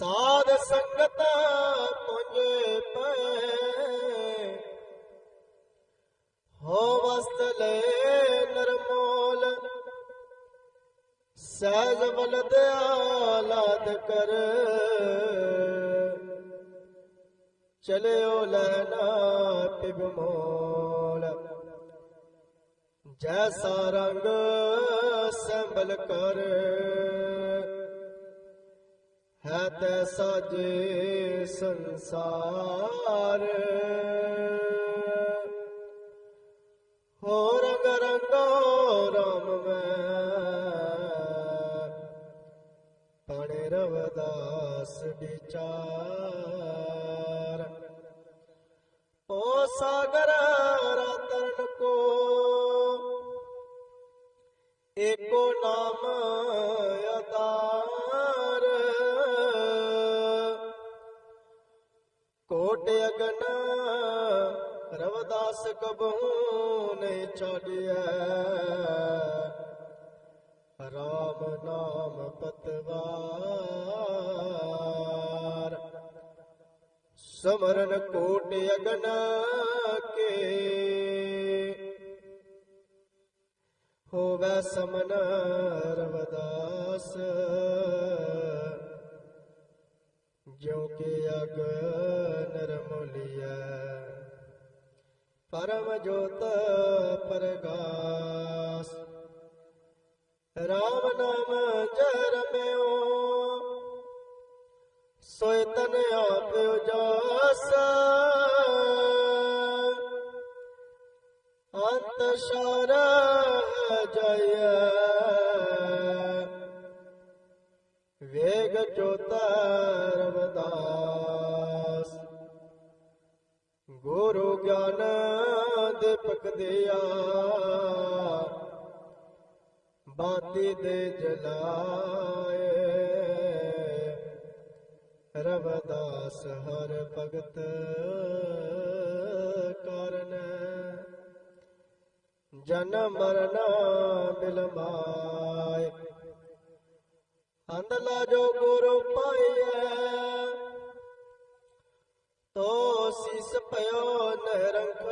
ਸਾਧ ਸੰਗਤਾਂ ਪੁੰਜੇ ਪੈ। ਹੋ ਵਸਤ ਲੈ ਨਰਮੋਲ, ਸਹਿਜ ਬਲਦ ਆਲਾਦ ਕਰ। ਚਲਿਓ ਲੈਣਾ ਪਿਬ ਮੋਲ, ਜੈਸਾ ਰੰਗ ਸੰਭਲ ਕਰ। ਹੈ ਤੈਸਾ ਜੇ ਸੰਸਾਰ। ਹੋ ਰੰਗ ਰਾਮ ਮੈਂ ਪੜੇ ਰਵਦਾਸ ਵਿਚਾਰ। ਓ ਸਾਗਰ ਰਤਨ ਕੋ, ਏਕੋ ਨਾਮ ਕੋਟ ਅਗਨਾ, ਰਵਦਾਸ ਕਬਹੂ ਨੇ ਛੱਡਿਆ ਰਾਮ ਨਾਮ ਪਤਵਾਰ। ਸਮਰਨ ਕੋਟ ਅਗਨਾ ਕੇ। ਹੋਵੇ ਸਮਨ ਰਵਦਾਸ। ਜੋ ਕਿ ਅਗ ਪਰਮ ਜੋਤ ਪਰਗਾਸ। ਰਾਮ ਨਾਮ ਜੈ ਰਮਿਓ ਸੋਇ ਤਨ ਆਪ ਉਜਾਸ ਅੰਤ ਸ਼ਰ ਜయ ਵੇਗ ਜੋਤਰ ਰਵਦਾਸ। ਗੁਰੂ ਗਿਆਨ ਦੀਪਕ ਬਾਤੀ ਦੇ ਜਲਾਏ। ਰਵਦਾਸ ਹਰ ਭਗਤ ਕਾਰਨ। ਜਨਮ ਮਰਨ ਬਿਲਮਾਏ ਅੰਦਲਾ ਜੋ ਗੁਰੂ ਪਾਈਐ। ਤੋ ਸਿਸ ਭਇਓ ਨਿਰੰਖ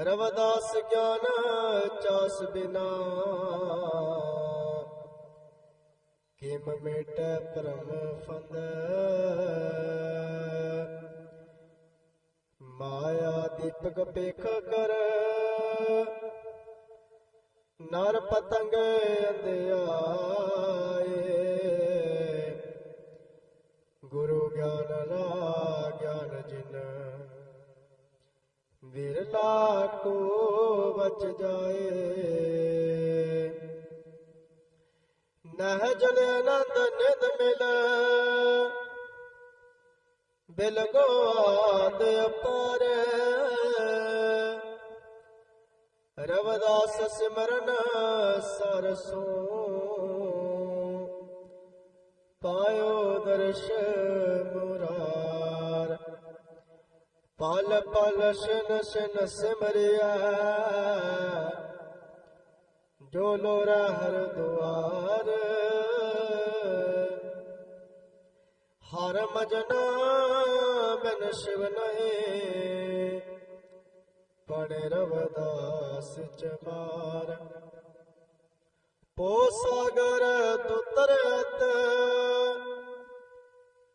ਰਵਦਾਸ ਗਿਆਨ ਚਾਸ ਬਿਨਾ। ਕਿਮ ਮੇਟੈ ਪਰਮ ਫੰਦ। ਮਾਇਆ ਦੀਪਕ ਪੇਖ ਕਰ। ਨਰ ਪਤੰਗ ਅੰਧਿਆਏ। ਗੁਰੂ ਗਿਆਨ ਰਾ ਗਿਆਨ ਜਿਨ ਵਿਰਲਾ ਕੋ ਬਚ ਜਾਏ। ਨਹਿ ਜਲ ਨੰਦ ਨਿਦ ਮਿਲ। ਬਿਲ ਗੋ ਰਵਦਾਸ ਸਿਮਰਨ ਸਰਸੋ ਪਾਇਓ ਦਰਸ਼ਨ ਪਲ ਪਲ ਸ਼ਨ ਸ਼ਨ ਸਿਮਰਿਆ। ਜੋ ਲੋਰਾ ਹਰ ਦੁਆਰ। ਹਰ ਮਜਨਾ ਬਿਨ ਸ਼ਿਵ ਨਹੀਂ। ਪੜੇ ਰਵਦਾਸ ਚਮਾਰ। ਪੋ ਸਾਗਰ ਤੁਤਰਤ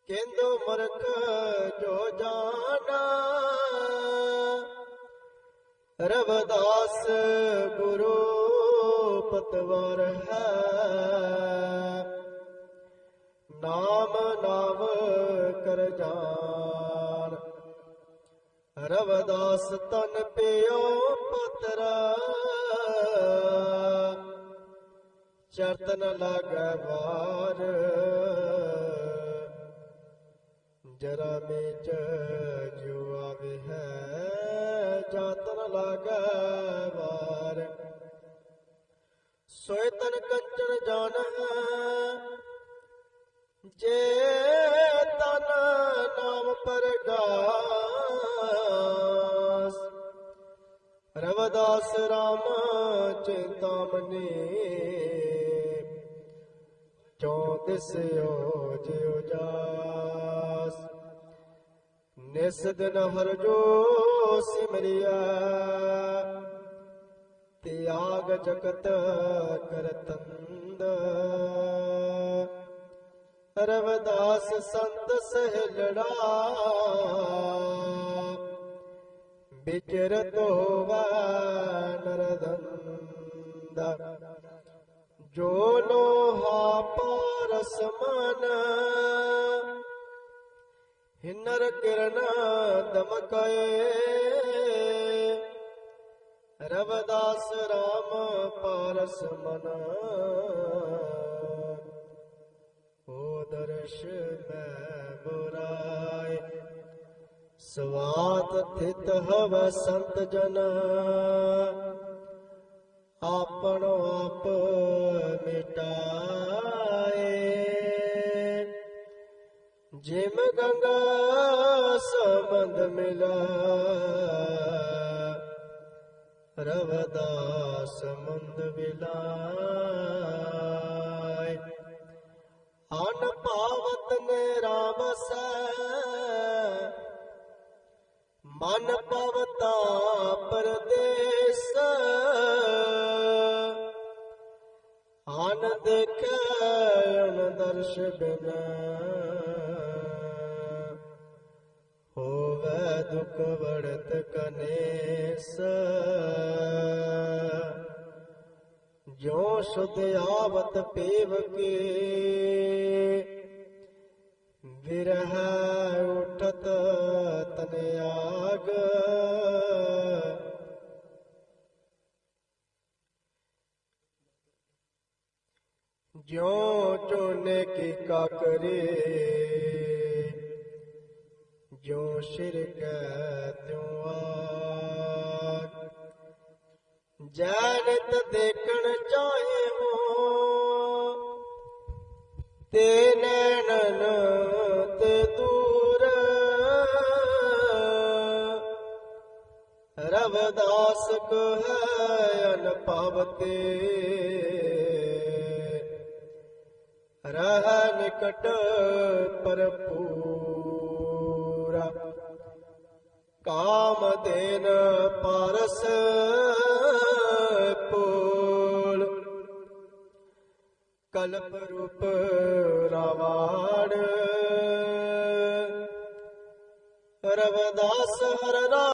ਕਿੰਦੂ ਮਰਖ ਜੋ ਜਾਣਾ। ਰਵਦਾਸ ਗੁਰੂ ਪਤਵਰ ਹੈ। ਨਾਮ ਨਾਮ ਕਰ ਜਾਣ। ਰਵਦਾਸ ਤਨ ਪਿਓ ਪਤਰਾ। ਚਰਤਨ ਲਗਵਾਰ ਜਰਾ ਮੇਚ ਜੋ ਆਵੇ ਹੈ ਜਾਤਨ ਲਾਗੈ ਵਾਰ। ਸੋਇ ਤਨ ਕੰਚਨ ਜਾਣ, ਜੇ ਤਨ ਨਾਮ ਪਰਗਾਸ। ਰਵਦਾਸ ਰਾਮ ਚਿੰਤਾਮਣੀ चौंतीस योज उजास। निसद नहर जो सिमरिया त्याग जगत करतंद। रवदास संत सहलड़ा बिचरत होवा नरदंद। जो लो ਜੋ ਲੋਹਾ ਹਿਨਰ ਕਿਰਨ ਦਮਕਏ। ਰਵਦਾਸ ਰਾਮ ਪਾਰਸ ਮਨ ਓ ਦਰਸ਼ ਮੈਂ ਬੁਰਾਏ ਸਵਾਤ ਥਿਤ ਹਵ ਸੰਤ ਜਨ। ਆਪਣੋ ਰਵਦਾਸ ਮੰਦ ਵਿਲਾਇ ਅਨ ਪਾਵਤ ਨੇ ਰਾਮ ਸੈ ਮਨ ਪਵਤਾ ਪਰਦੇਸ। ਆਨ ਦੇਖੈ, ਅਨ ਦਰਸ਼ ਬਿਨ। ਜੋ ਸੁਧ ਆਵਤ ਪੇਵ ਕੇ। ਵਿਰਹ ਉਠਤ ਤਨ ਆਗ। ਜਿਉ ਚੋਨੇ ਕੀ ਕਾ ਕਰੇ। ਜੋ ਸਿਰ ਕੈ ਰਵਦਾਸ ਹੈ ਅਨਪਵ ਤੇ ਰਹ ਨਿਕਟ ਪਰਪੂਰਾ ਕਾਮ ਦੇਨ ਪਾਰਸ ਪੂਲ। ਕਲਪ ਰੂਪ ਰਾਵਾੜ। ਰਵਦਾਸ ਹਰ ਰਾ